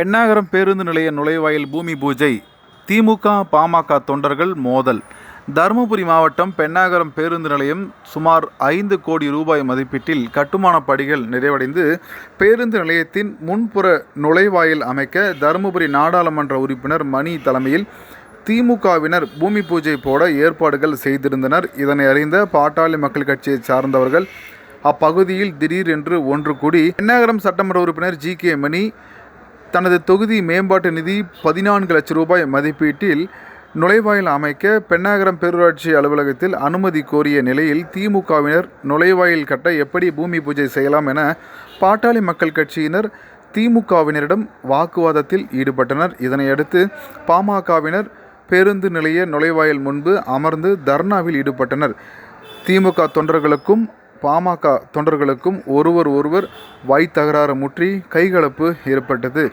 பெண்ணாகரம் பேருந்து நிலைய நுழைவாயில் பூமி பூஜை. திமுக பாமக தொண்டர்கள் மோதல். தருமபுரி மாவட்டம் பெண்ணாகரம் பேருந்து நிலையம் சுமார் ஐந்து கோடி ரூபாய் மதிப்பீட்டில் கட்டுமானப் பணிகள் நிறைவடைந்து பேருந்து நிலையத்தின் முன்புற நுழைவாயில் அமைக்க தருமபுரி நாடாளுமன்ற உறுப்பினர் மணி தலைமையில் திமுகவினர் பூமி பூஜை போட ஏற்பாடுகள் செய்திருந்தனர். இதனை அறிந்த பாட்டாளி மக்கள் கட்சியைச் சார்ந்தவர்கள் அப்பகுதியில் திடீரென்று ஒன்று கூடி பெண்ணாகரம் சட்டமன்ற உறுப்பினர் ஜி கே மணி தனது தொகுதி மேம்பாட்டு நிதி பதினான்கு லட்சம் ரூபாய் மதிப்பீட்டில் நுழைவாயில் அமைக்க பெண்ணாகரம் பேரூராட்சி அலுவலகத்தில் அனுமதி கோரிய நிலையில் திமுகவினர் நுழைவாயில் கட்ட எப்படி பூமி பூஜை செய்யலாம் என பாட்டாளி மக்கள் கட்சியினர் திமுகவினரிடம் வாக்குவாதத்தில் ஈடுபட்டனர். இதனையடுத்து பாமகவினர் பேருந்து நிலைய நுழைவாயில் முன்பு அமர்ந்து தர்ணாவில் ஈடுபட்டனர். திமுக தொண்டர்களுக்கும் பாமக தொண்டர்களுக்கும் ஒருவர் ஒருவர் வாய் தகராறு முற்றி கைகலப்பு ஏற்பட்டது.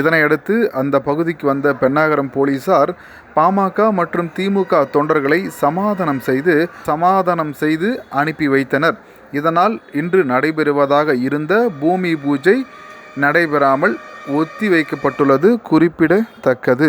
இதனையடுத்து அந்த பகுதிக்கு வந்த பெண்ணாகரம் போலீசார் பாமக மற்றும் திமுக தொண்டர்களை சமாதானம் செய்து சமாதானம் செய்து அனுப்பி வைத்தனர். இதனால் இன்று நடைபெறுவதாக இருந்த பூமி பூஜை நடைபெறாமல் ஒத்தி வைக்கப்பட்டுள்ளது குறிப்பிடத்தக்கது.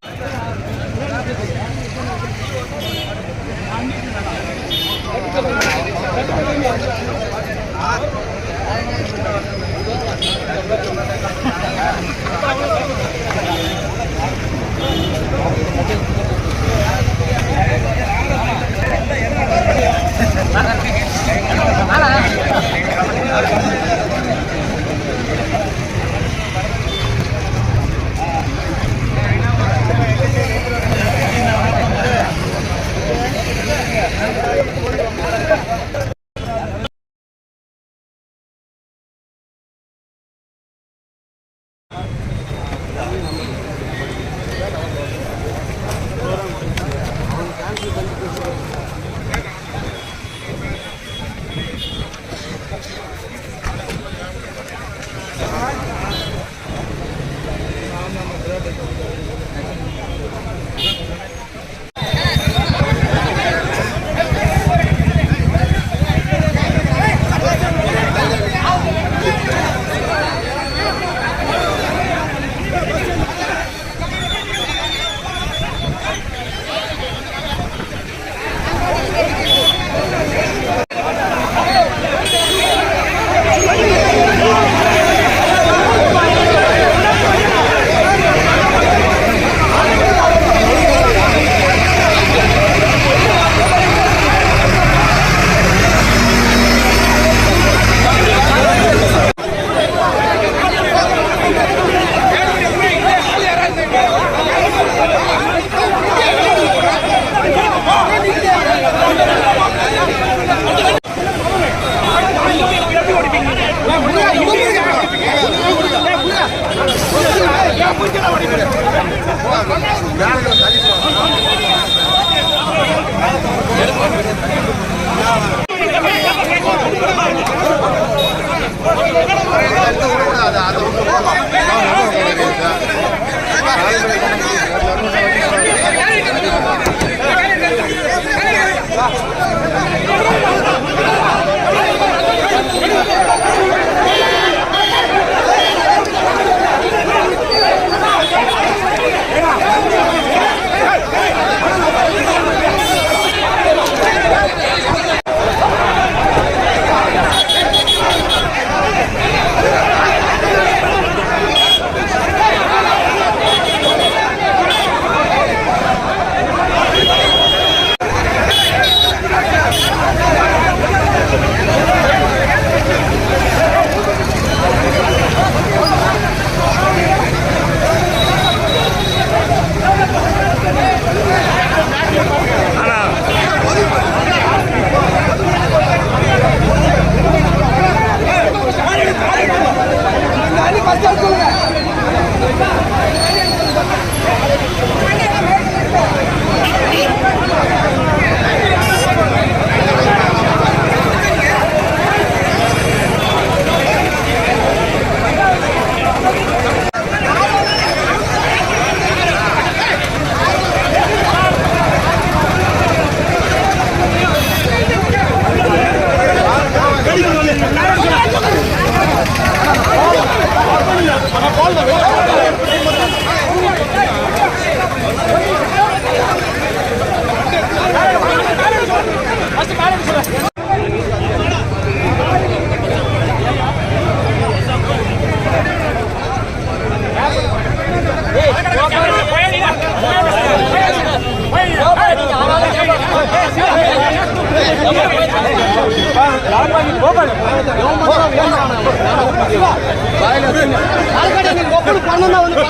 வந்து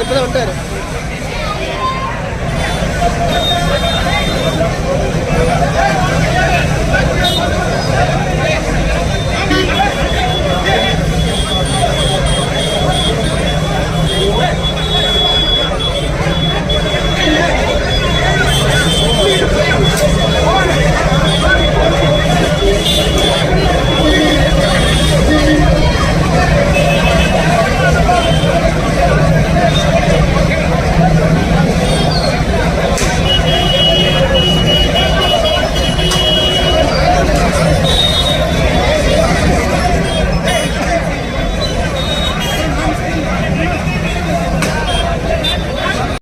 ఎప్పుడూ ఉంటారు.